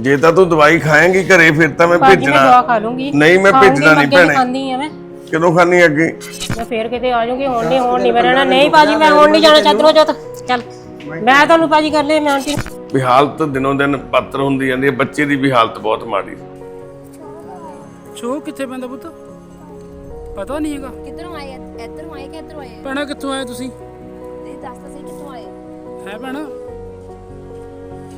ਜੇ ਤਾਂ ਤੂੰ ਦਵਾਈ ਖਾਏਂਗੀ ਘਰੇ ਫਿਰ ਤਾਂ ਮੈਂ ਭਾਜੀ ਮੈਂ ਦਵਾ ਭੇਜਣਾ ਖਾ ਲੂੰਗੀ। ਨਹੀਂ ਮੈਂ ਖਾਊਂਗੀ, ਭੇਜਣਾ ਨਹੀਂ ਅੱਗੇ ਭੈਣੇ। ਖਾਂਦੀ ਆ ਮੈਂ। ਕਦੋਂ ਖਾਣੀ ਅੱਗੇ? ਮੈਂ ਫੇਰ ਕਿਤੇ ਆ ਜਾਊਂਗੀ ਹੁਣ ਨਹੀਂ ਹੁਣ ਨਹੀਂ ਮੈਂ ਰਹਿਣਾ। ਨਹੀਂ ਭਾਜੀ ਮੈਂ ਹੁਣ ਨਹੀਂ ਜਾਣਾ ਚਾਦਰੋਂ ਜੋਤ ਚੱਲ ਮੈਂ ਤੁਹਾਨੂੰ ਭਾਜੀ ਕਰ ਲਿਆ ਮੈਂ ਆਂਟੀ ਵੀ ਹਾਲਤ ਦਿਨੋਂ ਦਿਨ ਪੱਤਰ ਹੁੰਦੀ ਜਾਂਦੀ ਹੈ ਬੱਚੇ ਦੀ ਵੀ ਹਾਲਤ ਬਹੁਤ ਮਾੜੀ ਸ਼ੋਅ ਕਿੱਥੇ ਪੈਂਦਾ ਪੁੱਤ? ਪਤਾ ਨਹੀਂ ਹੈਗਾ। ਕਿੱਧਰੋਂ ਆਏ? ਇੱਧਰੋਂ ਆਏ ਕਿ ਇੱਧਰੋਂ ਆਏ? ਭੈਣਾ ਕਿੱਥੋਂ ਆਏ ਤੁਸੀਂ? ਇਹ ਦੱਸ ਤਾਂ ਸਹੀ ਕਿੱਥੋਂ ਆਏ? ਹੈ ਭੈਣਾ।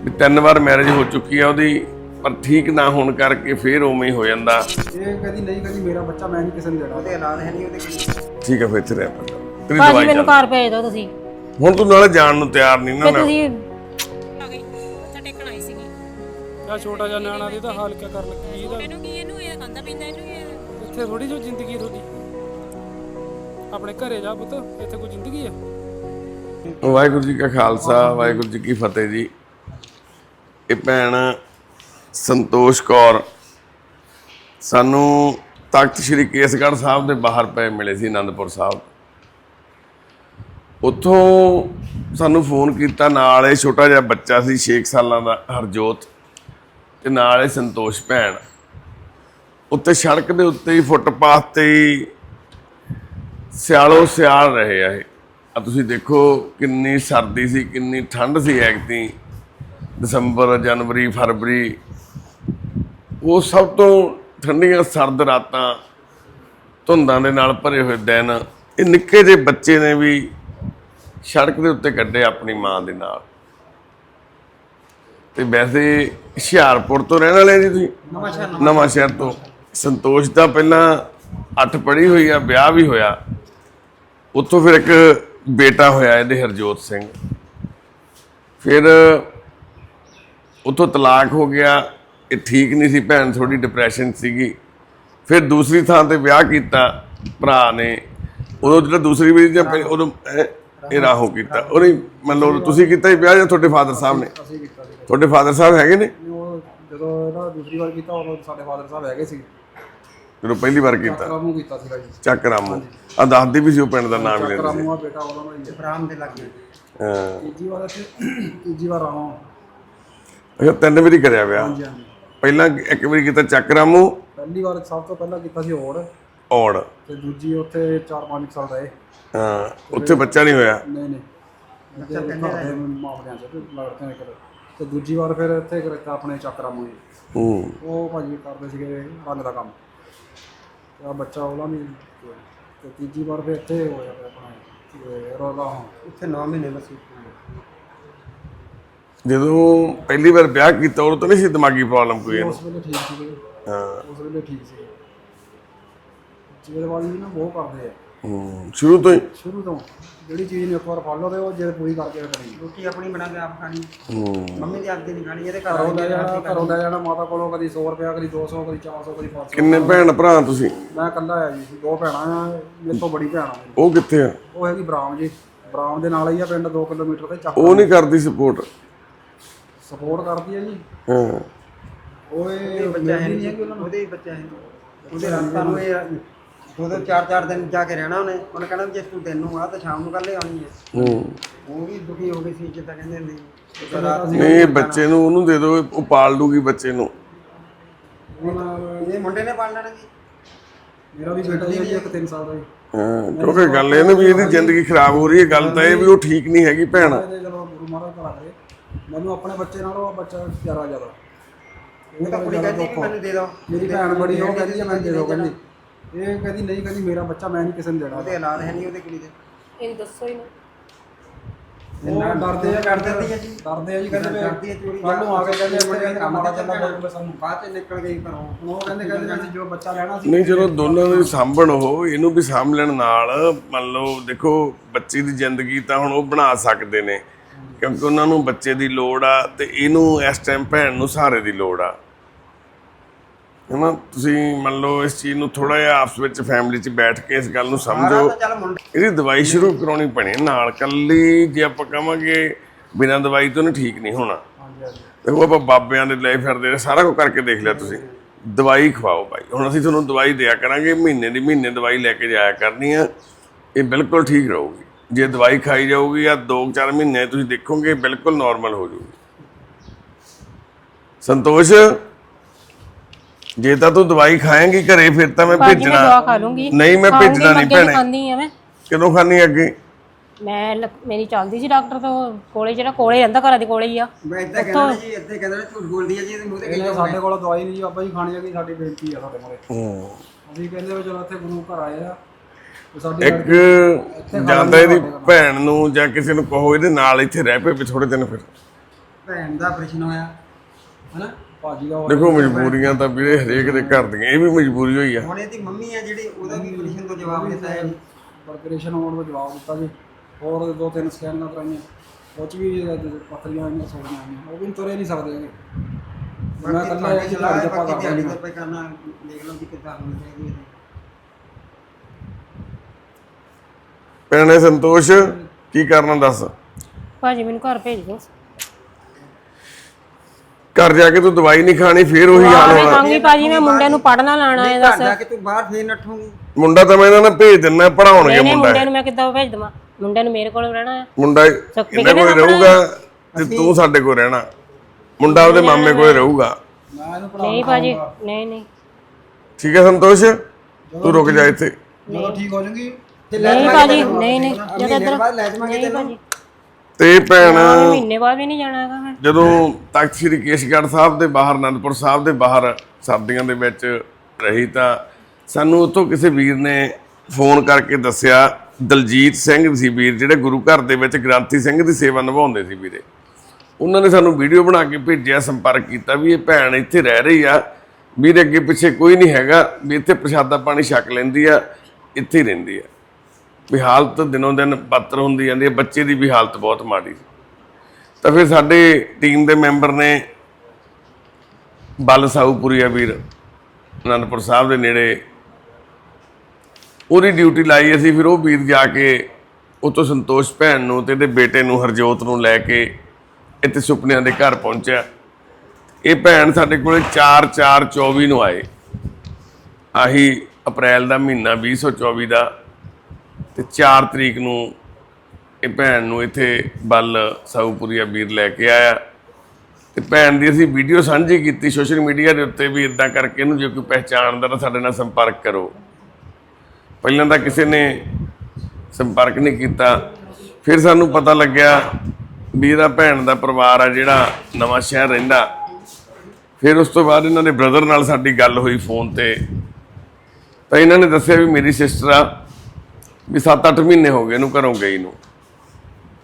ਵੀ ਤਿੰਨ ਵਾਰ ਮੈਰਿਜ ਹੋ ਚੁੱਕੀ ਆ ਉਹਦੀ ਪਰ ਠੀਕ ਨਾ ਹੋਣ ਕਰਕੇ ਫੇਰ ਉਵੇਂ ਹੀ ਹੋ ਜਾਂਦਾ। ਇਹ ਕਦੀ ਨਹੀਂ ਕਦੀ ਮੇਰਾ ਬੱਚਾ ਮੈਂ ਨਹੀਂ ਕਿਸੇ ਨੂੰ ਦੇਣਾ। ਉਹਦੇ ਐਲਾਨ ਹੈ ਨਹੀਂ ਉਹਦੇ ਠੀਕ ਹੈ ਫਿਰ ਇੱਥੇ ਰਹਿ ਪੈਂਦਾ। ਤੇਰੀ ਭਾਜੀ ਦਵਾਈ ਮੈਨੂੰ ਚੱਲ। ਘਰ ਭੇਜ ਦਿਓ ਤੁਸੀਂ। ਹੁਣ ਤੂੰ ਨਾਲੇ ਜਾਣ ਨੂੰ ਤਿਆਰ ਨਹੀਂ ਨਾ ਮੈਂ ਤੁਸੀਂ ਆ ਗਈ ਮੱਥਾ ਟੇਕਣ ਆਈ ਸੀਗੀ ਆ ਛੋਟਾ ਜਿਹਾ ਨਿਆਣਾ ਦੇ ਤਾਂ ਹਾਲ ਕਿਆ ਕਰਨ ਲੱਗੀ? ਇਹਦਾ ਇਹਨੂੰ ਕੀ ਇਹਨੂੰ ਇਹ ਖਾਂਦਾ ਪੀਂਦਾ ਇਹਨੂੰ ਇਹ ਇੱਥੇ ਥੋੜੀ ਜੋ ਜ਼ਿੰਦਗੀ ਤੁਹਾਡੀ ਆਪਣੇ ਘਰੇ ਜਾ ਪੁੱਤ ਇੱਥੇ ਕੋਈ ਜ਼ਿੰਦਗੀ ਆ? ਵਾਹਿਗੁਰੂ ਜੀ ਕਾ ਖਾਲਸਾ ਵਾਹਿਗੁਰੂ ਜੀ ਕੀ ਫਤਿਹ ਜੀ। ਇਹ ਭੈਣ ਸੰਤੋਸ਼ ਕੌਰ, ਸਾਨੂੰ ਤਖਤ ਸ੍ਰੀ ਕੇਸਗੜ੍ਹ ਸਾਹਿਬ ਦੇ ਬਾਹਰ ਪਏ ਮਿਲੇ ਸੀ ਆਨੰਦਪੁਰ ਸਾਹਿਬ। ਉੱਥੋਂ ਸਾਨੂੰ ਫੋਨ ਕੀਤਾ, ਨਾਲ ਇਹ ਛੋਟਾ ਜਿਹਾ ਬੱਚਾ ਸੀ 6 ਸਾਲਾਂ ਦਾ, ਹਰਜੋਤ, ਤੇ ਨਾਲ ਇਹ ਸੰਤੋਸ਼ ਭੈਣ। ਉੱਤੇ ਸੜਕ ਦੇ ਉੱਤੇ ਹੀ ਫੁੱਟਪਾਥ ਤੇ ਹੀ ਸਿਆਲੋ ਸਿਆਲ ਰਹੇ ਆ ਇਹ। ਆ ਤੁਸੀਂ ਦੇਖੋ ਕਿੰਨੀ ਸਰਦੀ ਸੀ, ਕਿੰਨੀ ਠੰਡ ਸੀ ਐਕਤੀ ਦਸੰਬਰ ਜਨਵਰੀ ਫਰਵਰੀ ਉਹ ਸਭ ਤੋਂ ਠੰਡੀਆਂ ਸਰਦ ਰਾਤਾਂ ਧੁੰਦਾਂ ਦੇ ਨਾਲ ਭਰੇ ਹੋਏ ਦਿਨ ਇਹ ਨਿੱਕੇ ਜਿਹੇ ਬੱਚੇ ਨੇ ਵੀ ਸੜਕ ਦੇ ਉੱਤੇ ਕੱਢੇ ਆਪਣੀ ਮਾਂ ਦੇ ਨਾਲ। ਤੇ ਵੈਸੇ ਹੁਸ਼ਿਆਰਪੁਰ ਤੋਂ ਰਹਿਣ ਵਾਲੇ ਜੀ ਤੁਸੀਂ? ਨਵਾਂ ਸ਼ਹਿਰ ਤੋਂ। ਸੰਤੋਸ਼ ਦਾ ਪਹਿਲਾਂ ਅੱਠ ਪੜ੍ਹੀ ਹੋਈ ਆ ਵਿਆਹ ਵੀ ਹੋਇਆ। ਉੱਥੋਂ ਫਿਰ ਇੱਕ ਬੇਟਾ ਹੋਇਆ ਇਹਦੇ ਹਰਜੋਤ ਸਿੰਘ। ਫਿਰ ਉੱਥੋਂ ਤਲਾਕ ਹੋ ਗਿਆ ਇਹ ਠੀਕ ਨਹੀਂ ਸੀ ਭੈਣ ਥੋੜੀ ਡਿਪਰੈਸ਼ਨ ਸੀਗੀ। ਫਿਰ ਦੂਸਰੀ ਥਾਂ ਤੇ ਵਿਆਹ ਕੀਤਾ ਭਰਾ ਨੇ ਉਦੋਂ ਜਿਹੜਾ ਦੂਸਰੀ ਵਾਰੀ ਜਾਂ ਉਦੋਂ ਇਹ- ਰਾਹੋਂ ਕੀਤਾ। ਉਹਨੇ ਮਤਲਬ ਤੁਸੀਂ ਕੀਤਾ ਹੀ ਵਿਆਹ ਜਾਂ ਤੁਹਾਡੇ ਫਾਦਰ ਸਾਹਿਬ ਨੇ? ਅਸੀਂ ਕੀਤਾ ਸੀ। ਤੁਹਾਡੇ ਫਾਦਰ ਸਾਹਿਬ ਹੈਗੇ ਨੇ? ਉਹ ਜਦੋਂ ਇਹਦਾ ਦੂਸਰੀ ਵਾਰ ਕੀਤਾ ਉਦੋਂ ਸਾਡੇ ਫਾਦਰ ਸਾਹਿਬ ਹੈਗੇ ਸੀ। ਜਦੋਂ ਪਹਿਲੀ ਵਾਰ ਕੀਤਾ? ਰਾਮੂ ਕੀਤਾ ਸੀਗਾ ਜੀ। ਚੱਕ ਰਾਮੂ। ਆ ਦੱਸਦੀ ਵੀ ਸੀ ਉਹ ਪਿੰਡ ਦਾ ਨਾਮ ਲੈਂਦੇ ਸੀ। ਰਾਮੂ ਆ ਬੇਟਾ ਉਹਦਾ ਮੈਂ ਇਬਰਾਹਿਮ ਦੇ ਲੱਗੇ। ਹਾਂ। ਤੀਜੀ ਵਾਰ ਇੱਥੇ ਤੀਜੀ ਵਾਰ ਰਾਮੂ ਅੱਛਾ ਤਿੰਨ ਵਾਰੀ ਕਰਿਆ ਵਿਆਹ। ਹਾਂਜੀ ਹਾਂਜੀ। ਪਹਿਲਾਂ ਇੱਕ ਵਾਰੀ ਕੀਤਾ ਚੱਕ ਰਾਮੂ। ਪਹਿਲੀ ਵਾਰ ਸਭ ਤੋਂ ਪਹਿਲਾਂ ਕੀਤਾ ਸੀ ਔੜ। ਔੜ। ਤੇ ਦੂਜੀ ਉੱਥੇ 4-5 ਸਾਲ ਰਹੇ। ਹਾਂ ਉੱਥੇ ਬੱਚਾ ਨਹੀਂ ਹੋਇਆ। ਨਹੀਂ ਨਹੀਂ। ਬੱਚਾ ਕਹਿੰਦੇ ਰਹੇ ਮਾਮਲਿਆਂ ਚ ਤੇ ਲੜਦੇ ਨੇ ਕਦੇ ਤੇ ਦੂਜੀ ਵਾਰ ਫਿਰ ਇੱਥੇ ਕਰਤਾ ਆਪਣੇ ਚੱਕ ਰਾਮੂ ਜੀ। ਹੂੰ। ਉਹ ਭਾਜੀ ਕਰਦੇ ਸੀਗੇ ਰੰਗ ਦਾ ਕੰਮ। ਤੇ ਆ ਬੱਚਾ ਉਹਦਾ ਵੀ ਤੇ ਤੀਜੀ ਵਾਰ ਫਿਰ ਇੱਥੇ ਹੋਇਆ ਫਿਰ ਆਪਣਾ ਰੋਲਾ ਹਾਂ ਇੱਥੇ 9 ਮਹੀਨੇ ਬਸ ਜਦੋਂ ਪਹਿਲੀ ਵਾਰ ਵਿਆਹ ਕੀਤਾ ਉਦੋਂ ਤਾਂ ਨਹੀਂ ਸੀ ਦਿਮਾਗੀ ਪ੍ਰੋਬਲਮ ਕੋਈ ਇਹਨੂੰ। ਉਸ ਵੇਲੇ ਠੀਕ ਸੀ ਹਾਂ। ਉਸ ਵੇਲੇ ਠੀਕ ਸੀ ਜਿਹੜੇ ਵਾਲੀ ਨਾ ਬਹੁਤ ਕਰਦੇ ਆ। ਹੂੰ ਸ਼ੁਰੂ ਤੋਂ ਹੀ? ਸ਼ੁਰੂ ਤੋਂ। ਜਿਹੜੀ ਚੀਜ਼ ਨੂੰ ਇੱਕ ਵਾਰ ਫੜ ਲਓ ਤੇ ਉਹ ਜੇ ਪੂਰੀ ਕਰਕੇ ਰੱਖਣੀ ਰੋਟੀ ਆਪਣੀ ਬਣਾ ਕੇ ਆਪ ਖਾਣੀ। ਹੂੰ। ਮੰਮੀ ਦੀ ਆਪਦੀ ਨਹੀਂ ਖਾਣੀ ਇਹਦੇ ਘਰ ਘਰੋਂ ਲੈ ਜਾਣਾ ਘਰੋਂ ਜਾਣਾ ਮਾਤਾ ਕੋਲੋਂ ਕਦੀ 100 ਰੁਪਿਆ ਕਦੀ 200 ਕਦੀ 400 ਕਦੀ 500 ਕਿੰਨੇ ਭੈਣ ਭਰਾ ਤੁਸੀਂ? ਮੈਂ ਇਕੱਲਾ ਆ ਜੀ ਦੋ ਭੈਣਾਂ ਆ ਮੇਰੇ ਤੋਂ ਬੜੀ ਭੈਣ ਆ ਮੇਰੀ। ਉਹ ਕਿੱਥੇ ਆ? ਉਹ ਹੈਗੀ ਬਰਾਮ ਜੀ। ਬਰਾਮ ਦੇ ਨਾਲ ਹੀ ਆ ਪਿੰਡ 2 ਕਿਲੋਮੀਟਰ ਤੇ ਚੱਕ ਉਹ ਨਹੀਂ ਕਰਦੀ ਸਪੋਰਟ ਸਪੋਰਟ ਕਰਦੀ ਆ ਜੀ। ਹਾਂ। ਉਹ ਇਹ ਬੱਚਾ ਹੈ ਨਹੀਂ ਉਹਦੇ ਹੀ ਬੱਚਾ ਹੈ ਉਹਦੇ ਰਸਤਾ ਨੂੰ ਇਹ ਦੋ ਦੋ ਚਾਰ ਚਾਰ ਦਿਨ ਜਾ ਕੇ ਰਹਿਣਾ ਉਹਨੇ। ਉਹਨੇ ਕਹਿਣਾ ਜੇ ਤੂੰ ਦਿਨ ਨੂੰ ਆ ਤਾਂ ਸ਼ਾਮ ਨੂੰ ਕੱਲੇ ਆਉਣੀ ਹੈ। ਹੂੰ। ਉਹ ਵੀ ਦੁਖੀ ਹੋ ਗਈ ਸੀ ਜਿੱਦਾਂ ਕਹਿੰਦੇ ਨਹੀਂ ਰਾਤ ਨਹੀਂ ਬੱਚੇ ਨੂੰ ਉਹਨੂੰ ਦੇ ਦਿਓ ਉਹ ਪਾਲ ਲੂਗੀ ਬੱਚੇ ਨੂੰ। ਇਹ ਮੁੰਡੇ ਨੇ ਪਾਲ ਲੈਣਾ ਜੀ। ਮੇਰਾ ਵੀ ਬੇਟਾ ਜੀ ਇੱਕ 3 ਸਾਲ ਦਾ ਜੀ। ਹਾਂ ਕਿਉਂਕਿ ਗੱਲ ਇਹ ਨਾ ਵੀ ਇਹਦੀ ਜ਼ਿੰਦਗੀ ਖਰਾਬ ਹੋ ਰਹੀ ਹੈ ਗੱਲ ਤਾਂ ਇਹ ਵੀ ਉਹ ਠੀਕ ਨਹੀਂ ਹੈਗੀ ਭੈਣ। ਗੁਰੂ ਮਹਾਰਾਜ ਕਰੇ ਮੈਨੂੰ ਆਪਣੇ ਬੱਚੇ ਨਾਲੋਂ ਆ ਬੱਚਾ ਪਿਆਰਾ ਜ਼ਿਆਦਾ। ਉਹ ਤਾਂ ਕੁੜੀ ਕਹਿੰਦੀ ਵੀ ਮੈਨੂੰ ਦੇ ਦਿਓ ਮੇਰੀ ਭੈਣ ਬੜੀ ਉਹ ਕਹਿੰਦੀ ਮੈਨੂੰ ਦੇ ਦਿਓ ਕਹਿੰਦੀ। ਇਹ ਕਹਿੰਦੀ ਨਹੀਂ ਕਹਿੰਦੀ ਮੇਰਾ ਬੱਚਾ ਮੈਂ ਨਹੀਂ ਕਿਸੇ ਨੂੰ ਦੇਣਾ। ਉਹਦੇ ਐਲਾਨ ਹੈ ਨਹੀਂ ਉਹਦੇ ਕੁੜੀ ਦੇ। ਇਹ ਦੱਸੋ ਹੀ ਨਾ। ਉਹ ਡਰਦੇ ਆ ਕਰ ਦਿੰਦੀ ਹੈ ਜੀ। ਡਰਦੇ ਆ ਜੀ ਕਹਿੰਦੇ ਕਰਦੀ ਹੈ ਚੋਰੀ ਕੱਲ ਨੂੰ ਆ ਕੇ ਕਹਿੰਦੇ ਮੁੰਡੇ ਇੱਥੇ ਨੇ ਕੰਮ ਕੰਮ ਦਾ ਤੇ ਚੱਲਦਾ ਚੱਲਦਾ ਬੋਲੂਗਾ ਸਾਨੂੰ ਬਾਅਦ ਚ ਨਿਕਲ ਗਈ ਘਰੋਂ। ਹੁਣ ਉਹ ਕਹਿੰਦੇ ਕਹਿੰਦੇ ਅਸੀਂ ਜੋ ਬੱਚਾ ਲੈਣਾ ਸੀ। ਨਹੀਂ ਚਲੋ ਦੋਨਾਂ ਨੂੰ ਸਾਂਭਣ ਉਹ ਇਹਨੂੰ ਵੀ ਸਾਂਭ ਲੈਣ ਨਾਲ ਮੰਨ ਲਓ ਦੇਖੋ ਬੱਚੀ ਦੀ ਜ਼ਿੰਦਗੀ ਤਾਂ ਹੁਣ ਉਹ ਬਣਾ ਸਕਦੇ ਨੇ। ਕਿਉਂਕਿ ਉਹਨਾਂ ਨੂੰ ਬੱਚੇ ਦੀ ਲੋੜ ਆ ਤੇ ਇਹਨੂੰ ਇਸ ਟਾਈਮ ਭੈਣ ਨੂੰ ਸਹਾਰੇ ਦੀ ਲੋੜ ਆ। ਹੈਨਾ? ਤੁਸੀਂ ਮੰਨ ਲਓ ਇਸ ਚੀਜ਼ ਨੂੰ ਥੋੜਾ ਜਿਹਾ ਆਪਸ ਵਿੱਚ ਫੈਮਿਲੀ 'ਚ ਬੈਠ ਕੇ ਇਸ ਗੱਲ ਨੂੰ ਸਮਝੋ। ਇਹਦੀ ਦਵਾਈ ਸ਼ੁਰੂ ਕਰਾਉਣੀ ਪੈਣੀ ਨਾਲ ਕੱਲੀ ਜੇ ਆਪਾਂ ਕਹਾਂਗੇ ਬਿਨਾਂ ਦਵਾਈ ਤੋਂ ਨਹੀਂ ਠੀਕ ਨਹੀਂ ਹੋਣਾ। ਦੇਖੋ ਆਪਾਂ ਬਾਬਿਆਂ ਦੇ ਲੈ ਫਿਰਦੇ ਨੇ ਸਾਰਾ ਕੁਝ ਕਰਕੇ ਦੇਖ ਲਿਆ ਤੁਸੀਂ। ਦਵਾਈ ਖਵਾਓ ਭਾਈ ਹੁਣ ਅਸੀਂ ਤੁਹਾਨੂੰ ਦਵਾਈ ਦਿਆ ਕਰਾਂਗੇ ਮਹੀਨੇ ਦੀ ਮਹੀਨੇ ਦਵਾਈ ਲੈ ਕੇ ਜਾਇਆ ਕਰਨੀ ਆ। ਇਹ ਬਿਲਕੁਲ ਠੀਕ ਰਹੂਗੀ। ਜੇ ਦਵਾਈ ਖਾਈ ਜਾਊਗੀ ਜਾਂ 2-4 ਮਹੀਨੇ ਤੁਸੀਂ ਦੇਖੋਗੇ ਬਿਲਕੁਲ ਨਾਰਮਲ ਹੋ ਜਾਊਗੀ। ਸੰਤੋਸ਼ ਜੇ ਤਾਂ ਤੂੰ ਦਵਾਈ ਖਾਏਂਗੀ ਘਰੇ ਫਿਰ ਤਾਂ ਮੈਂ ਭਾਜੀ ਮੈਂ ਦਵਾ ਭੇਜਣਾ ਖਾ ਲੂੰਗੀ। ਨਹੀਂ ਮੈਂ ਭੇਜਣਾ ਨਹੀਂ ਅੱਗੇ ਭੈਣੇ। ਖਾਂਦੀ ਆ ਮੈਂ। ਕਦੋਂ ਖਾਣੀ ਅੱਗੇ ਮੈਂ ਲ- ਮੇਰੀ ਚੱਲਦੀ ਸੀ ਡਾਕਟਰ ਤੋਂ ਕੋਲੇ ਜਿਹੜਾ ਕੋਲੇ ਰਹਿੰਦਾ ਘਰਾਂ ਦੇ ਕੋਲੇ ਹੀ ਆ। ਮੈਂ ਇੱਦਾਂ ਕਹਿੰਦਾ ਜੀ ਕਹਿੰਦਾ ਝੂਠ ਬੋਲਦੀ ਹੈ ਜੀ ਇਹਦੇ ਮੂੰਹ ਤੇ ਇਹਨੇ ਸਾਡੇ ਕੋਲ ਦਵਾਈ ਨਹੀਂ ਜੀ ਬਾਬਾ ਜੀ ਖਾਣੀ ਹੈਗੀ ਸਾਡੀ ਬੇਨਤੀ ਆ ਸਾਡੇ ਕੋਲੇ। ਹੂੰ। ਅਸੀਂ ਕਹਿੰਦੇ ਵੀ ਚਲੋ ਇੱਥੇ ਗੁਰੂ ਘਰ ਆਏ ਆ। ਤੇ ਸਾਡੀ ਇੱਕ ਜਾਂਦਾ ਇਹਦੀ ਭੈਣ ਨੂੰ ਜਾਂ ਕਿਸੇ ਨੂੰ ਕਹੋ ਇਹਦੇ ਨਾਲ ਇੱਥੇ ਰਹਿ ਪਏ ਵੀ ਥੋੜੇ ਦਿਨ ਫਿਰ। ਭੈਣ ਦਾ ਆਪਰੇਸ਼ਨ ਹੋਇਆ ਹਨਾ? ਭਾਜੀ ਦਾ ਦੇਖੋ ਮਜਬੂਰੀਆਂ ਤਾਂ ਵੀਰੇ ਹਰੇਕ ਦੇ ਘਰ ਦੀਆਂ ਇਹ ਵੀ ਮਜਬੂਰੀ ਹੋਈ ਆ। ਹੁਣ ਇਹਦੀ ਮੰਮੀ ਆ ਜਿਹੜੀ ਉਹਦਾ ਵੀ ਆਪਰੇਸ਼ਨ ਤੋਂ ਜਵਾਬ ਦਿੱਤਾ ਹੈ ਪ੍ਰੈਪਰੇਸ਼ਨ ਹੋਣ ਦਾ ਜਵਾਬ ਦਿੱਤਾ ਜੀ। ਹੋਰ ਦੋ ਤਿੰਨ ਸਕੈਨਾਂ ਕਰਾਈਆਂ। ਉਹ 'ਚ ਵੀ ਪੱਥਰੀਆਂ ਆਈਆਂ ਸੋੜੀਆਂ ਆਈਆਂ। ਉਹ ਵੀ ਤੁਰੇ ਨਹੀਂ ਸਕਦੇ ਹੈਗੇ। ਮੈਂ ਤੁਹਾਡੀ ਇਹ ਹੈ ਜੱਪਾ ਕਰਦਾ ਪੇ ਕਰਨਾ ਦੇਖ ਲਓ ਕਿ ਕਿੱਦਾਂ ਹੋਣੀ ਚਾਹੀਦੀ ਹੈ। ਭੈਣੇ ਸੰਤੋਸ਼ ਕੀ ਕਰਨਾ ਦੱਸ? ਭਾਜੀ ਮੈਨੂੰ ਘਰ ਭੇਜ ਦਿਓ। ਘਰ ਜਾ ਕੇ ਤੂੰ ਦਵਾਈ ਨਹੀਂ ਖਾਣੀ ਫੇਰ ਉਹੀ ਹਾਲ ਮੈਂ ਹੋਣਾ। ਕਹਾਂਗੀ ਭਾਜੀ ਮੈਂ ਮੁੰਡਿਆਂ ਨੂੰ ਪੜਨਾ ਲਾਣਾ ਹੈ ਘਰ ਦੱਸ। ਜਾ ਕੇ ਤੂੰ ਬਾਹਰ ਫੇਰ ਨੱਠੂਗੀ ਮੁੰਡਾ ਤਾਂ ਮੈਂ ਇਹਨਾਂ ਨਾਲ ਭੇਜ ਦਿੰਨਾ ਪੜਾਉਣਗੇ ਨਹੀਂ ਮੁੰਡਾ। ਮੁੰਡਿਆਂ ਨੂੰ ਮੈਂ ਕਿੱਦਾਂ ਭੇਜ ਦਵਾਂ? ਮੁੰਡਿਆਂ ਨੂੰ ਮੇਰੇ ਕੋਲ ਰਹਿਣਾ ਹੈ। ਮੁੰਡਾ ਇਹਨਾਂ ਕੋਲ ਰਹੂਗਾ ਤੇ ਤੂੰ ਸਾਡੇ ਕੋਲ ਰਹਿਣਾ। ਮੁੰਡਾ ਉਹਦੇ ਮਾਮੇ ਕੋਲ ਰਹੂਗਾ। ਮੈਂ ਇਹਨੂੰ ਨਹੀਂ ਭਾਜੀ ਨਹੀਂ ਨਹੀਂ। ਠੀਕ ਹੈ ਸੰਤੋਸ਼? ਤੂੰ ਰੁਕ ਜਾ ਇੱਥੇ। ਜਦੋਂ ਠੀਕ ਹੋ ਜਾਊਗੀ। ਨਹੀਂ ਭਾਜੀ ਨਹੀਂ ਨਹੀਂ ਜਦ ਇੱਧਰ ਬਾਅਦ ਲੈ ਜਾਵਾਂਗੇ ਨਹੀਂ ਤੈਨੂੰ। ਭਾਜੀ। ਤੇ ਭੈਣ ਮਹੀਨੇ ਬਾਅਦ ਵੀ ਨਹੀਂ ਜਾਣਾ ਹੈਗਾ ਮੈਂ ਜਦੋਂ ਤਖਤ ਸ੍ਰੀ ਕੇਸ਼ਗੜ੍ਹ ਸਾਹਿਬ ਦੇ ਬਾਹਰ ਅਨੰਦਪੁਰ ਸਾਹਿਬ ਦੇ ਬਾਹਰ ਸਰਦੀਆਂ ਦੇ ਵਿੱਚ ਰਹੀ ਤਾਂ ਸਾਨੂੰ ਉੱਥੋਂ ਕਿਸੇ ਵੀਰ ਨੇ ਫੋਨ ਕਰਕੇ ਦੱਸਿਆ ਦਲਜੀਤ ਸਿੰਘ ਸੀ ਵੀਰ ਜਿਹੜੇ ਗੁਰੂ ਘਰ ਦੇ ਵਿੱਚ ਗ੍ਰਾਂਥੀ ਸਿੰਘ ਦੀ ਸੇਵਾ ਨਿਭਾਉਂਦੇ ਸੀ ਵੀਰੇ। ਉਹਨਾਂ ਨੇ ਸਾਨੂੰ ਵੀਡੀਓ ਬਣਾ ਕੇ ਭੇਜਿਆ ਸੰਪਰਕ ਕੀਤਾ ਵੀ ਇਹ ਭੈਣ ਇੱਥੇ ਰਹਿ ਰਹੀ ਆ। ਵੀਰੇ ਅੱਗੇ ਪਿੱਛੇ ਕੋਈ ਨਹੀਂ ਹੈਗਾ ਵੀ ਇੱਥੇ ਪ੍ਰਸ਼ਾਦਾ ਪਾਣੀ ਛਕ ਲੈਂਦੀ ਆ ਇੱਥੇ ਹੀ ਰਹਿੰਦੀ ਆ। ਵੀ ਹਾਲਤ ਦਿਨੋਂ ਦਿਨ ਬੱਤਰ ਹੁੰਦੀ ਜਾਂਦੀ ਹੈ, ਬੱਚੇ ਦੀ ਵੀ ਹਾਲਤ ਬਹੁਤ ਮਾੜੀ ਸੀ। ਤਾਂ ਫਿਰ ਸਾਡੇ ਟੀਮ ਦੇ ਮੈਂਬਰ ਨੇ ਬਲ ਸਾਊਪੁਰੀਆ ਵੀਰ, ਅਨੰਦਪੁਰ ਸਾਹਿਬ ਦੇ ਨੇੜੇ। ਉਹਦੀ ਡਿਊਟੀ ਲਾਈ ਅਸੀਂ, ਫਿਰ ਉਹ ਵੀਰ ਜਾ ਕੇ ਉਤੋਂ ਸੰਤੋਸ਼ ਭੈਣ ਨੂੰ ਤੇ ਇਹਦੇ ਬੇਟੇ ਨੂੰ, ਹਰਜੋਤ ਨੂੰ ਲੈ ਕੇ ਇੱਥੇ ਸੁਪਨਿਆਂ ਦੇ ਘਰ ਪਹੁੰਚਿਆ। ਇਹ ਭੈਣ ਸਾਡੇ ਕੋਲੇ 4/4/24 ਨੂੰ ਆਏ। ਆਹੀ ਅਪ੍ਰੈਲ ਦਾ ਮਹੀਨਾ 2024 ਦਾ ਤੇ 4 ਤਰੀਕ ਨੂੰ ਇਹ ਭੈਣ ਨੂੰ ਇੱਥੇ ਬੱਲ ਸਾਊਪੁਰੀਆ ਵੀਰ ਲੈ ਕੇ ਆਇਆ। ਤੇ ਭੈਣ ਦੀ ਅਸੀਂ ਵੀਡੀਓ ਸਾਂਝੀ ਕੀਤੀ ਸੋਸ਼ਲ ਮੀਡੀਆ ਦੇ ਉੱਤੇ ਵੀ ਇਦਾਂ ਕਰਕੇ ਇਹਨੂੰ ਜੇ ਕੋਈ ਪਹਿਚਾਣਦਾ ਤਾਂ ਸਾਡੇ ਨਾਲ ਸੰਪਰਕ ਕਰੋ। ਪਹਿਲਾਂ ਤਾਂ ਕਿਸੇ ਨੇ ਸੰਪਰਕ ਨਹੀਂ ਕੀਤਾ। ਫਿਰ ਸਾਨੂੰ ਪਤਾ ਲੱਗਿਆ ਵੀ ਇਹਦਾ ਭੈਣ ਦਾ ਪਰਿਵਾਰ ਆ ਜਿਹੜਾ ਨਵਾਂ ਸ਼ਹਿਰ ਰਹਿੰਦਾ। ਫਿਰ ਉਸ ਤੋਂ ਬਾਅਦ ਇਹਨਾਂ ਦੇ ਬ੍ਰਦਰ ਨਾਲ ਸਾਡੀ ਗੱਲ ਹੋਈ ਫੋਨ ਤੇ। ਤਾਂ ਇਹਨਾਂ ਨੇ ਦੱਸਿਆ ਵੀ ਮੇਰੀ ਸਿਸਟਰ ਆ। ਵੀ 7-8 ਮਹੀਨੇ ਹੋ ਗਏ ਇਹਨੂੰ ਘਰੋਂ ਗਈ ਨੂੰ।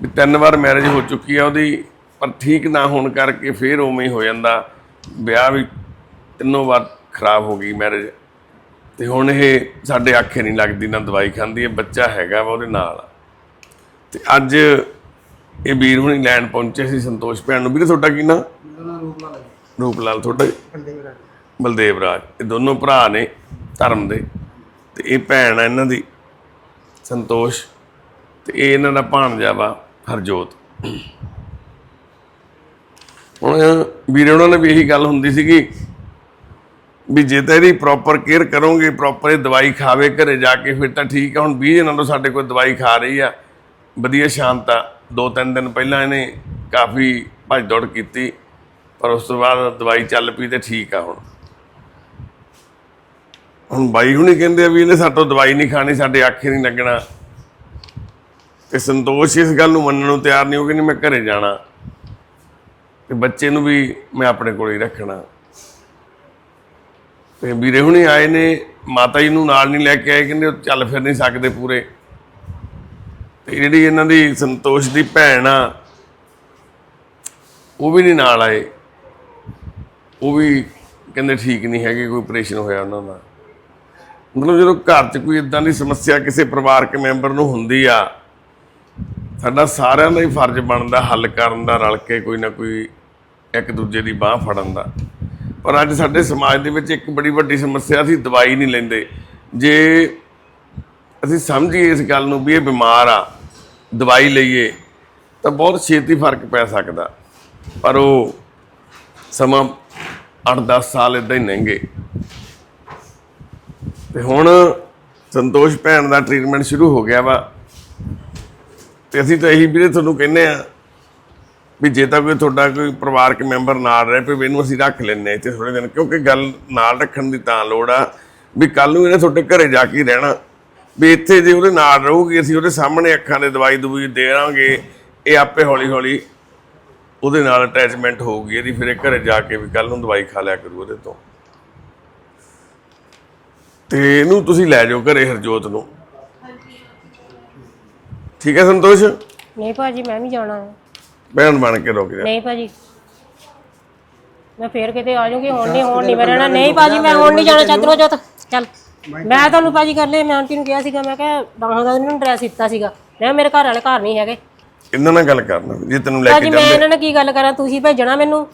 ਵੀ ਤਿੰਨ ਵਾਰ ਮੈਰਿਜ ਹੋ ਚੁੱਕੀ ਆ ਉਹਦੀ, ਪਰ ਠੀਕ ਨਾ ਹੋਣ ਕਰਕੇ ਫੇਰ ਉਵੇਂ ਹੀ ਹੋ ਜਾਂਦਾ। ਵਿਆਹ ਵੀ ਤਿੰਨੋਂ ਵਾਰ ਖਰਾਬ ਹੋ ਗਈ ਮੈਰਿਜ ਤੇ ਹੁਣ ਇਹ ਸਾਡੇ ਆਖੇ ਨਹੀਂ ਲੱਗਦੀ ਨਾ ਦਵਾਈ ਖਾਂਦੀ ਹੈ ਬੱਚਾ ਹੈਗਾ ਵਾ ਉਹਦੇ ਨਾਲ। ਤੇ ਅੱਜ ਇਹ ਵੀਰ ਹੁਣੀ ਲੈਣ ਪਹੁੰਚੇ ਸੀ ਸੰਤੋਸ਼ ਭੈਣ ਨੂੰ। ਵੀਰੇ, ਤੁਹਾਡਾ ਕੀ ਨਾਂ? ਰੂਪ ਲਾਲ ਤੁਹਾਡਾ? ਜੀ? ਬਲਦੇਵ ਰਾਜ। ਇਹ ਦੋਨੋਂ ਭਰਾ ਨੇ ਧਰਮ ਦੇ। ਤੇ ਇਹ ਭੈਣ ਆ ਇਹਨਾਂ ਦੀ। ਸੰਤੋਸ਼ ਤੇ ਇਹ ਇਹਨਾਂ ਦਾ ਭਾਣਜਾ ਵਾ ਹਰਜੋਤ। ਹੁਣ ਵੀਰੇ ਉਹਨਾਂ ਨੇ ਵੀ ਇਹੀ ਗੱਲ ਹੁੰਦੀ ਸੀਗੀ ਵੀ ਜੇ ਤਾਂ ਇਹਦੀ ਪ੍ਰੋਪਰ ਕੇਅਰ ਕਰੋਗੇ ਪ੍ਰੋਪਰ ਇਹ ਦਵਾਈ ਖਾਵੇ ਘਰੇ ਜਾ ਕੇ, ਫਿਰ ਤਾਂ ਠੀਕ ਆ। ਹੁਣ 20 ਦਿਨਾਂ ਤੋਂ ਸਾਡੇ ਕੋਲ ਦਵਾਈ ਖਾ ਰਹੀ ਆ। ਵਧੀਆ ਸ਼ਾਂਤ ਆ। ਦੋ ਤਿੰਨ ਦਿਨ ਪਹਿਲਾਂ ਇਹਨੇ ਕਾਫੀ ਭੱਜ ਦੌੜ ਕੀਤੀ, ਪਰ ਉਸ ਤੋਂ ਬਾਅਦ ਦਵਾਈ ਚੱਲ ਪਈ ਤੇ ਠੀਕ ਆ ਹੁਣ। ਹੁਣ ਬਾਈ ਹੁਣੀ ਕਹਿੰਦੇ ਆ ਵੀ ਇਹਨੇ ਸਾਤੋਂ ਦਵਾਈ ਨਹੀਂ ਖਾਣੀ, ਸਾਡੇ ਆਖੇ ਨਹੀਂ ਲੱਗਣਾ। ਤੇ ਸੰਤੋਸ਼ ਇਸ ਗੱਲ ਨੂੰ ਮੰਨਣ ਨੂੰ ਤਿਆਰ ਨਹੀਂ ਹੋ ਕਿ ਨਹੀਂ ਮੈਂ ਘਰੇ ਜਾਣਾ। ਤੇ ਬੱਚੇ ਨੂੰ ਵੀ ਮੈਂ ਆਪਣੇ ਕੋਲ ਹੀ ਰੱਖਣਾ। ਤੇ ਵੀਰੇ ਹੁਣੀ ਆਏ ਨੇ, ਮਾਤਾ ਜੀ ਨੂੰ ਨਾਲ ਨਹੀਂ ਲੈ ਕੇ ਆਏ, ਕਹਿੰਦੇ ਉਹ ਚੱਲ ਫਿਰ ਨਹੀਂ ਸਕਦੇ ਪੂਰੇ। ਤੇ ਜਿਹੜੀ ਇਹਨਾਂ ਦੀ ਸੰਤੋਸ਼ ਦੀ ਭੈਣ ਆ, ਉਹ ਵੀ ਨਹੀਂ ਨਾਲ ਆਏ। ਉਹ ਵੀ ਕਹਿੰਦੇ ਠੀਕ ਨਹੀਂ ਹੈਗੇ, ਕੋਈ ਆਪਰੇਸ਼ਨ ਹੋਇਆ ਉਹਨਾਂ ਦਾ। ਮਤਲਬ ਜਦੋਂ ਘਰ 'ਚ ਕੋਈ ਇਦਾਂ ਦੀ ਸਮੱਸਿਆ ਕਿਸੇ ਪਰਿਵਾਰਕ ਮੈਂਬਰ ਨੂੰ ਹੁੰਦੀ ਆ, ਸਾਡਾ ਸਾਰਿਆਂ ਦਾ ਹੀ ਫਰਜ਼ ਬਣਦਾ ਹੱਲ ਕਰਨ ਦਾ, ਰਲ ਕੇ ਕੋਈ ਨਾ ਕੋਈ ਇੱਕ ਦੂਜੇ ਦੀ ਬਾਹ ਫੜਨ ਦਾ। ਪਰ ਅੱਜ ਸਾਡੇ ਸਮਾਜ ਦੇ ਵਿੱਚ ਇੱਕ ਬੜੀ ਵੱਡੀ ਸਮੱਸਿਆ, ਅਸੀਂ ਦਵਾਈ ਨਹੀਂ ਲੈਂਦੇ। ਜੇ ਅਸੀਂ ਸਮਝੀਏ ਇਸ ਗੱਲ ਨੂੰ ਵੀ ਇਹ ਬਿਮਾਰ ਆ, ਦਵਾਈ ਲਈਏ, ਤਾਂ ਬਹੁਤ ਛੇਤੀ ਫ਼ਰਕ ਪੈ ਸਕਦਾ। ਪਰ ਉਹ ਸਮਾਂ 8-10 ਸਾਲ ਇਦਾਂ ਹੀ ਲੰਘੇ। ਤੇ ਹੁਣ ਸੰਤੋਸ਼ ਭੈਣ ਦਾ ਟ੍ਰੀਟਮੈਂਟ ਸ਼ੁਰੂ ਹੋ ਗਿਆ ਵਾ। ਤੇ ਅਸੀਂ ਤਾਂ ਇਹੀ ਵੀਰੇ ਤੁਹਾਨੂੰ ਕਹਿੰਦੇ ਆ ਵੀ ਜੇ ਤਾਂ ਕੋਈ ਤੁਹਾਡਾ ਕੋਈ ਪਰਿਵਾਰਕ ਮੈਂਬਰ ਨਾਲ ਰਹੇ, ਵੀ ਇਹਨੂੰ ਅਸੀਂ ਰੱਖ ਲੈਂਦੇ ਇੱਥੇ ਥੋੜੇ ਦਿਨ, ਕਿਉਂਕਿ ਗੱਲ ਨਾਲ ਰੱਖਣ ਦੀ ਤਾਂ ਲੋੜ ਆ ਵੀ ਕੱਲ ਨੂੰ ਇਹਨੇ ਤੁਹਾਡੇ ਘਰੇ ਜਾ ਕੇ ਰਹਿਣਾ। ਵੀ ਇੱਥੇ ਜੇ ਉਹਦੇ ਨਾਲ ਰਹੂਗੀ, ਅਸੀਂ ਉਹਦੇ ਸਾਹਮਣੇ ਅੱਖਾਂ ਦੇ ਦਵਾਈ ਦਵਾਈ ਦੇਵਾਂਗੇ ਇਹ ਆਪੇ ਹੌਲੀ ਹੌਲੀ ਉਹਦੇ ਨਾਲ ਅਟੈਚਮੈਂਟ ਹੋਊਗੀ, ਇਹਦੀ ਫਿਰ ਇਹ ਘਰੇ ਜਾ ਕੇ ਵੀ ਕੱਲ ਨੂੰ ਦਵਾਈ ਖਾ ਲਿਆ ਕਰੂ ਉਹਦੇ ਤੋਂ। ਤੇ ਇਹਨੂੰ ਤੁਸੀਂ ਲੈ ਜਾਓ ਘਰੇ ਹਰਜੋਤ ਨੂੰ। ਠੀਕ ਹੈ ਸੰਤੋਸ਼? ਨਹੀਂ ਭਾਜੀ ਮੈਂ ਵੀ ਜਾਣਾ ਹੈ ਭੈਣ ਬਣ ਕੇ ਰੁਕ ਜਾ। ਨਹੀਂ ਭਾਜੀ। ਮੈਂ ਫੇਰ ਕਿਤੇ ਆ ਜਾਊਂਗੀ ਹੁਣ ਨਹੀਂ ਹੁਣ ਨਹੀਂ ਮੈਂ ਰਹਿਣਾ। ਨਹੀਂ ਭਾਜੀ ਮੈਂ ਹੁਣ ਨਹੀਂ ਜਾਣਾ। ਚਾਦਰੋਂ ਜੋਤ ਚੱਲ। ਮੈਂ ਤੁਹਾਨੂੰ ਭਾਜੀ ਕਰ ਲਿਆ ਮੈਂ ਆਂਟੀ ਨੂੰ ਕਿਹਾ ਸੀਗਾ ਮੈਂ ਕਿਹਾ ਦਹਾਂ ਦਾ ਇਹਨੂੰ ਡਰੈਸ ਦਿੱਤਾ ਸੀਗਾ। ਮੈਂ ਮੇਰੇ ਘਰ ਵਾਲੇ ਘਰ ਨਹੀਂ ਹੈਗੇ। ਇਹਨਾਂ ਨਾਲ ਗੱਲ ਕਰਨਾ ਜੇ ਤੈਨੂੰ ਲੈ ਭਾਜੀ ਕੇ ਮੈਂ ਜਾਂਦੇ ਇਹਨਾਂ ਨਾਲ ਕੀ ਗੱਲ ਕਰਾਂ? ਤੁਸੀਂ ਭੇਜਣਾ ਮੈਨੂੰ?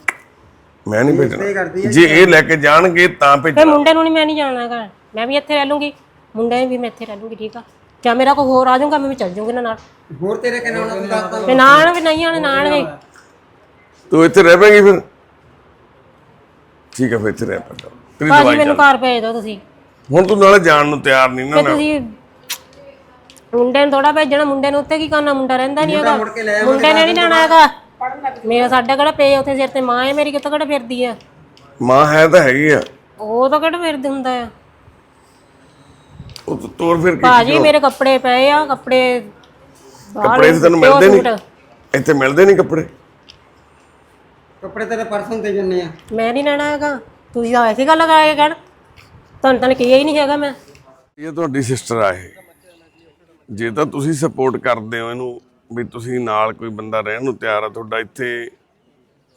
ਮੈਂ ਨਹੀਂ ਭੇਜਣਾ। ਜੇ ਇਹ ਲੈ ਕੇ ਜਾਣਗੇ ਤਾਂ ਫੇ ਭੇਜਣਾ। ਮੁੰਡੇ ਨੂੰ ਨਹੀਂ ਮੈਂ ਨਹੀਂ ਜਾਣਾ ਹੈਗਾ ਮੈਂ ਵੀ ਇੱਥੇ ਰਹਿ ਲੂੰਗੀ। ਮੁੰਡੇ ਵੀ ਮੈਂ ਇੱਥੇ ਰਹਿ ਲੂੰਗੀ ਠੀਕ ਆ। ਜਾਂ ਮੇਰਾ ਕੋਈ ਹੋਰ ਆ ਜਾਊਗਾ ਮੈਂ ਵੀ ਚੱਲ ਜਾਊਂਗੀ ਇਹਨਾਂ ਨਾਲ। ਹੋਰ ਤੇਰੇ ਕਿੰਨਾ ਉਹਨਾਂ ਨੂੰ ਦੱਸਦਾ ਤੇ। ਨਾ ਆਣਗੇ ਨਹੀਂ ਆਣੇ ਨਾ ਆਣਗੇ ਤੂੰ ਇੱਥੇ ਰਹਿ ਪੈਂਗੀ ਫਿਰ? ਠੀਕ ਹੈ ਫਿਰ ਇੱਥੇ ਰਹਿ ਪੈਂਦਾ। ਤੇਰੀ ਭਾਜੀ ਦਵਾਈ ਮੈਨੂੰ ਚੱਲ। ਘਰ ਭੇਜ ਦਿਓ ਤੁਸੀਂ। ਹੁਣ ਤੂੰ ਨਾਲੇ ਜਾਣ ਨੂੰ ਤਿਆਰ ਨਹੀਂ ਨਾ ਤੇ ਨਾ। ਤੁਸੀਂ ਮੁੰਡੇ ਨੂੰ ਥੋੜਾ ਭੇਜਣਾ ਮੁੰਡੇ ਨੂੰ ਉੱਤੇ ਕੀ ਕਰਨਾ ਮੁੰਡਾ ਰਹਿੰਦਾ ਨਹੀਂ ਹੈਗਾ। ਮੁੜ ਕੇ ਲੈ ਮੁੰਡੇ ਨੇ ਨਹੀਂ ਜਾਣਾ ਹੈਗਾ। ਮੇਰਾ ਸਾਡਾ ਕਿਹੜਾ ਪੇ ਉੱਥੇ ਸਿਰ ਤੇ ਮਾਂ ਹੈ ਮੇਰੀ ਕਿੱਥੇ ਕਿਹੜਾ ਫਿਰਦੀ ਆ? ਮਾਂ ਹੈ ਤਾਂ ਹੈਗੀ ਆ। ਉਹ ਤਾਂ ਕਿਹੜਾ ਫਿਰਦੇ ਹੁੰਦਾ ਆ। ਉਹ ਤੂੰ ਤੋਰ ਫਿਰ ਕੀ ਭਾਜੀ ਮੇਰੇ ਕੱਪੜੇ ਪਏ ਆ ਕੱਪੜੇ ਬਾਹਰ ਕੱਪੜੇ ਤਾਂ ਤੈਨੂੰ ਮਿਲਦੇ ਨਹੀਂ। ਇੱਥੇ ਮਿਲਦੇ ਨਹੀਂ ਕੱਪੜੇ? ਕੱਪੜੇ ਤੇਰੇ ਪਰਸੋਂ ਤੇ ਜੰਨੇ ਆ। ਮੈਂ ਨਹੀਂ ਲੈਣਾ ਹੈਗਾ। ਤੁਸੀਂ ਤਾਂ ਐਸੀ ਗੱਲ ਲਗਾ ਕੇ ਕਹਿਣ। ਤੁਹਾਨੂੰ ਤਾਂ ਕਿਹਾ ਹੀ ਨਹੀਂ ਹੈਗਾ ਮੈਂ। ਇਹ ਤੁਹਾਡੀ ਸਿਸਟਰ ਆ ਇਹ। ਜੇ ਤਾਂ ਤੁਸੀਂ ਸਪੋਰਟ ਕਰਦੇ ਹੋ ਇਹਨੂੰ ਵੀ ਤੁਸੀਂ ਨਾਲ ਕੋਈ ਬੰਦਾ ਰਹਿਣ ਨੂੰ ਤਿਆਰ ਆ ਤੁਹਾਡਾ ਇੱਥੇ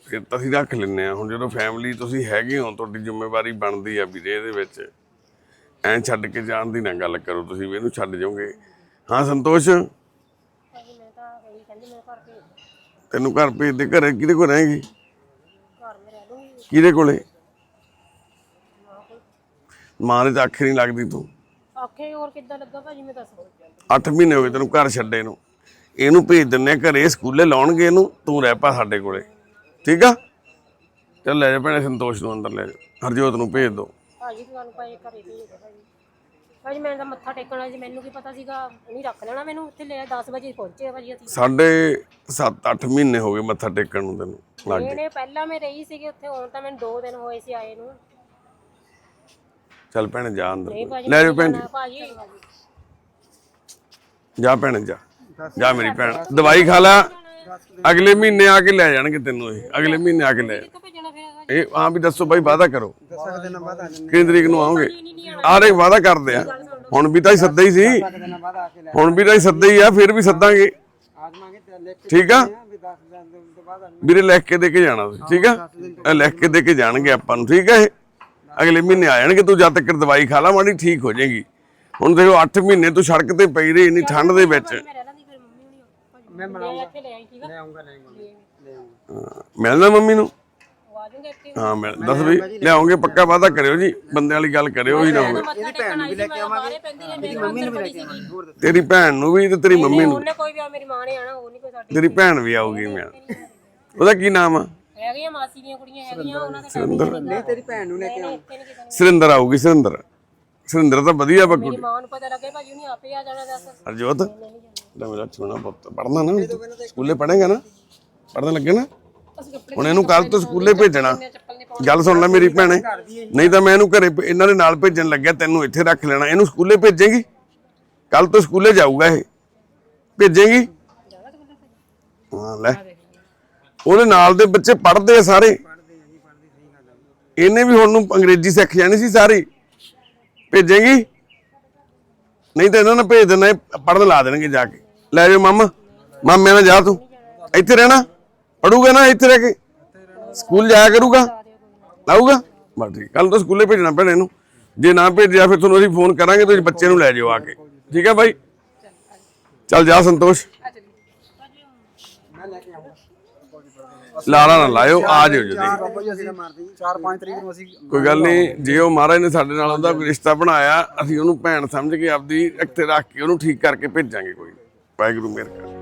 ਫਿਰ ਤਾਂ ਅਸੀਂ ਰੱਖ ਲੈਂਦੇ ਆ। ਹੁਣ ਜਦੋਂ ਫੈਮਿਲੀ ਤੁਸੀਂ ਹੈਗੇ ਹੋ ਤੁਹਾਡੀ ਜ਼ਿੰਮੇਵਾਰੀ ਬਣਦੀ ਆ ਵੀਰੇ ਇਹਦੇ ਵਿੱਚ। ਐਂ ਛੱਡ ਕੇ ਜਾਣ ਦੀ ਨਾ ਗੱਲ ਕਰੋ ਤੁਸੀਂ ਵੀ ਇਹਨੂੰ ਛੱਡ ਜਾਓਗੇ। ਹਾਂ ਸੰਤੋਸ਼? ਤੈਨੂੰ ਘਰ ਭੇਜ ਦੇ ਘਰੇ ਕਿਹਦੇ ਕੋਲ ਰਹੇਗੀ ਕਿਹਦੇ ਕੋਲੇ? ਮਾਂ ਦੇ ਤਾਂ ਅੱਖ ਨਹੀਂ ਲੱਗਦੀ ਤੂੰ। ਆਖੇ ਹੋਰ ਕਿੱਦਾਂ ਲੱਗਾ ਭਾਜੀ ਮੈਂ ਦੱਸ 8 ਮਹੀਨੇ ਹੋ ਗਏ ਤੈਨੂੰ ਘਰ ਛੱਡੇ ਨੂੰ। ਇਹਨੂੰ ਭੇਜ ਦਿੰਨੇ ਘਰੇ ਸਕੂਲੇ ਲਾਉਣਗੇ ਇਹਨੂੰ ਤੂੰ ਰਹਿ ਪਾ ਸਾਡੇ ਕੋਲੇ। ਠੀਕ ਆ? ਚੱਲ ਲੈ ਜਾ ਭੈਣੇ ਸੰਤੋਸ਼ ਨੂੰ ਅੰਦਰ ਲੈ ਜਾ। ਹਰਜੋਤ ਨੂੰ ਭੇਜ ਦੋ। ਭਾਜੀ ਤੁਹਾਨੂੰ ਭਾਈ ਘਰੇ ਭੇਜ ਦਿਓ ਭਾਜੀ। ਭਾਜੀ ਮੈਂ ਤਾਂ ਮੱਥਾ ਟੇਕਣਾ ਸੀ ਮੈਨੂੰ ਕੀ ਪਤਾ ਸੀਗਾ ਨਹੀਂ ਰੱਖ ਲੈਣਾ ਮੈਨੂੰ ਉੱਥੇ ਲੈ 10 ਵਜੇ ਪਹੁੰਚੇ ਆ ਭਾਜੀ ਅਸੀਂ। ਸਾਡੇ 7-8 ਮਹੀਨੇ ਹੋ ਗਏ ਮੱਥਾ ਟੇਕਣ ਨੂੰ ਤੈਨੂੰ ਲੱਗ ਗਏ। ਇਹਨੇ ਪਹਿਲਾਂ ਮੈਂ ਰਹੀ ਸੀਗੀ ਉੱਥੇ ਹੁਣ ਤਾਂ ਮੈਨੂੰ 2 ਦਿਨ ਹੋਏ ਸੀ ਆਏ ਨੂੰ। ਚੱਲ ਭੈਣੇ ਜਾ ਅੰਦਰ ਨਹੀਂ ਭਾਜੀ ਲੈ ਜਾ ਭੈਣ ਮੈਂ ਭਾਜੀ। ਜਾ। ਭੈਣੇ ਜਾ। ਜਾ ਮੇਰੀ ਭੈਣ ਦਵਾਈ ਖਾ ਲੈ। ਅਗਲੇ ਮਹੀਨੇ ਆ ਕੇ ਲੈ ਜਾਣਗੇ ਤੈਨੂੰ ਇਹ ਅਗਲੇ ਮਹੀਨੇ ਆ ਕੇ ਲੈ ਫਿਰ ਇਹ ਹਾਂ ਵੀ ਦੱਸੋ ਬਾਈ ਵਾਅਦਾ ਕਰੋ। ਦਸਾਂ ਕੁ ਦਿਨਾਂ ਬਾਅਦ ਆ ਜੰਨੇ ਕਿੰਨੀ ਤਰੀਕ ਨੂੰ ਆਓਗੇ? ਆਰੇ ਵਾਅਦਾ ਕਰਦੇ ਆ। ਹੁਣ ਵੀ ਤਾਂ ਹੀ ਸੱਦਾ ਹੀ ਸੀ। ਦਿਨਾਂ ਬਾਅਦ ਆ ਕੇ ਲੈ ਹੁਣ ਵੀ ਤਾਂ ਹੀ ਸੱਦਾ ਹੀ ਆ ਫਿਰ ਵੀ ਸੱਦਾਂਗੇ। ਆਜਮਾਂਗੇ ਤੇ ਲਿਖ ਕੇ ਠੀਕ ਆ? ਵੀ 10 ਦਿਨ ਤੋਂ ਬਾਅਦ ਆ ਜਾਣਾ। ਵੀਰੇ ਲਿਖ ਕੇ ਦੇ ਕੇ ਜਾਣਾ ਤੁਸੀਂ ਠੀਕ ਆ? ਇਹ ਲਿਖ ਕੇ ਦੇ ਕੇ ਜਾਣਗੇ ਆਪਾਂ ਨੂੰ ਠੀਕ ਆ ਇਹ? ਅਗਲੇ ਮਹੀਨੇ ਆ ਜਾਣਗੇ ਤੂੰ ਜਦ ਤੱਕ ਦਵਾਈ ਖਾ ਲਾ ਮਾੜੀ ਠੀਕ ਹੋ ਜਾਏਗੀ। ਹੁਣ ਦੇਖੋ 8 ਮਹੀਨੇ ਤੂੰ ਸੜਕ ਤੇ ਪਈ ਰਹੀ ਇੰਨੀ ਠੰਡ ਦੇ ਵਿੱਚ। ਮੈਂ ਲੈ ਆਉਂਗਾ ਲੈ ਆਉਂਗਾ। ਮਿਲਣਾ ਮੰਮੀ ਨੂੰ? ਇੱਥੇ ਹਾਂ। ਮਿਲ ਦੱਸ ਵੀ ਲਿਆਉਂਗੇ ਪੱਕਾ ਵਾਅਦਾ ਕਰਿਓ ਜੀ ਬੰਦੇ ਵਾਲੀ ਗੱਲ ਕਰਿਓ ਹੀ ਨਾ ਹੋਵੇ। ਮੱਥਾ ਟੇਕਣ ਆਈ ਸੀ ਮੈਂ ਬਾਹਰੇ ਪੈਂਦੀ ਨੇ ਮੇਰੀ ਮੰਮੀ ਨੂੰ ਵੀ ਲੈ ਕੇ ਆਵਾਂਗੇ ਤੇਰੀ ਭੈਣ ਨੂੰ ਵੀ ਤੇ ਤੇਰੀ ਮੰਮੀ ਨੂੰ? ਉਹਨੇ ਕੋਈ ਵੀ ਆ ਮੇਰੀ ਮਾਂ ਨੇ ਆਣਾ ਉਹ ਨਹੀਂ ਕੋਈ ਸਾਡੀ ਤੇਰੀ ਭੈਣ ਵੀ ਆਊਗੀ ਮੈਂ। ਉਹਦਾ ਕੀ ਨਾਮ ਆ? ਹੈਗੀਆਂ ਮਾਸੀ ਦੀਆਂ ਕੁੜੀਆਂ ਹੈਗੀਆਂ ਉਹਨਾਂ ਦੇ ਸੁਰਿੰਦਰ। ਨਹੀਂ ਤੇਰੀ ਭੈਣ ਨੂੰ ਲੈ ਕੇ ਆਉਂ ਨੇ ਸੁਰਿੰਦਰ ਆਊਗੀ ਸੁਰਿੰਦਰ। ਸੁਰਿੰਦਰ ਤਾਂ ਵਧੀਆ ਬੱਗੂ ਮੇਰੀ ਮਾਂ ਨੂੰ ਪਤਾ ਲੱਗੇ ਭਾਜੀ ਉਹਨੇ ਆਪੇ ਆ ਜਾਣਾ ਦੱਸ। ਹਰਜੋਤ ਲੈ ਮੇਰਾ ਛੋਣਾ ਪੁੱਤ ਪੜਨਾ ਨਾ? ਸਕੂਲੇ ਪੜੇਗਾ ਨਾ? ਪੜਨ ਲੱਗੇ ਨਾ? ਹੁਣ ਇਹਨੂੰ ਕੱਲ ਤੋਂ ਸਕੂਲੇ ਭੇਜਣਾ। ਗੱਲ ਸੁਣ ਲੈ ਮੇਰੀ ਭੈਣੇ। ਨਹੀਂ ਤਾਂ ਮੈਂ ਇਹਨੂੰ ਘਰੇ ਇਹਨਾਂ ਦੇ ਨਾਲ ਭੇਜਣ ਲੱਗਿਆ ਤੈਨੂੰ ਇੱਥੇ ਰੱਖ ਲੈਣਾ। ਇਹਨੂੰ ਸਕੂਲੇ ਭੇਜੇਗੀ? ਕੱਲ ਤੋਂ ਸਕੂਲੇ ਜਾਊਗਾ ਇਹ। ਭੇਜੇਗੀ? ਹਾਂ ਲੈ। ਉਹਦੇ ਨਾਲ ਦੇ ਬੱਚੇ ਪੜ੍ਹਦੇ ਆ ਸਾਰੇ। ਇਹਨੇ ਵੀ ਹੁਣ ਨੂੰ ਅੰਗਰੇਜ਼ੀ ਸਿੱਖ ਜਾਣੀ ਸੀ ਸਾਰੀ। ਭੇਜੇਗੀ? ਨਹੀਂ ਤਾਂ ਇਹਨਾਂ ਨੇ ਭੇਜ ਦੇਣਾ ਪੜਨ ਲਾ ਦੇਣਗੇ ਜਾ ਕੇ। ਲੈ ਜਾਓ ਮਾਮਾ। ਮਾਮੇ ਨਾਲ ਜਾ ਤੂੰ। ਇੱਥੇ ਰਹਿਣਾ। ਪੜੂਗਾ ਨਾ ਇੱਥੇ ਰਹਿ ਕੇ? ਸਕੂਲ ਜਾਇਆ ਕਰੂਗਾ? ਲਾਊਗਾ? ਬਸ ਠੀਕ ਕੱਲ ਤੋਂ ਸਕੂਲੇ ਭੇਜਣਾ ਭੈਣੇ ਨੂੰ। ਜੇ ਨਾ ਭੇਜਿਆ ਫਿਰ ਤੁਹਾਨੂੰ ਅਸੀਂ ਫੋਨ ਕਰਾਂਗੇ, ਤੁਸੀਂ ਬੱਚੇ ਨੂੰ ਲੈ ਜਾਓ ਆ ਕੇ। ਠੀਕ ਹੈ ਬਾਈ? ਚੱਲ ਜਾ ਸੰਤੋਸ਼। ਲਾਲਾ ਨਾ ਲਾਇਓ, ਆ ਜਾਓ ਜਦੀ ਜੀ ਕੋਈ ਗੱਲ ਨਹੀਂ, ਜੇ ਉਹ ਮਹਾਰਾਜ ਨੇ ਸਾਡੇ ਨਾਲ ਉਹਦਾ ਕੋਈ ਰਿਸ਼ਤਾ ਬਣਾਇਆ, ਅਸੀਂ ਉਹਨੂੰ ਭੈਣ ਸਮਝ ਕੇ ਆਪਦੀ ਇੱਥੇ ਰੱਖ ਕੇ ਉਹਨੂੰ ਠੀਕ ਕਰਕੇ ਭੇਜਾਂਗੇ ਕੋਈ ਵਾਹਿਗੁਰੂ ਮਿਹਰ ਕਰੇ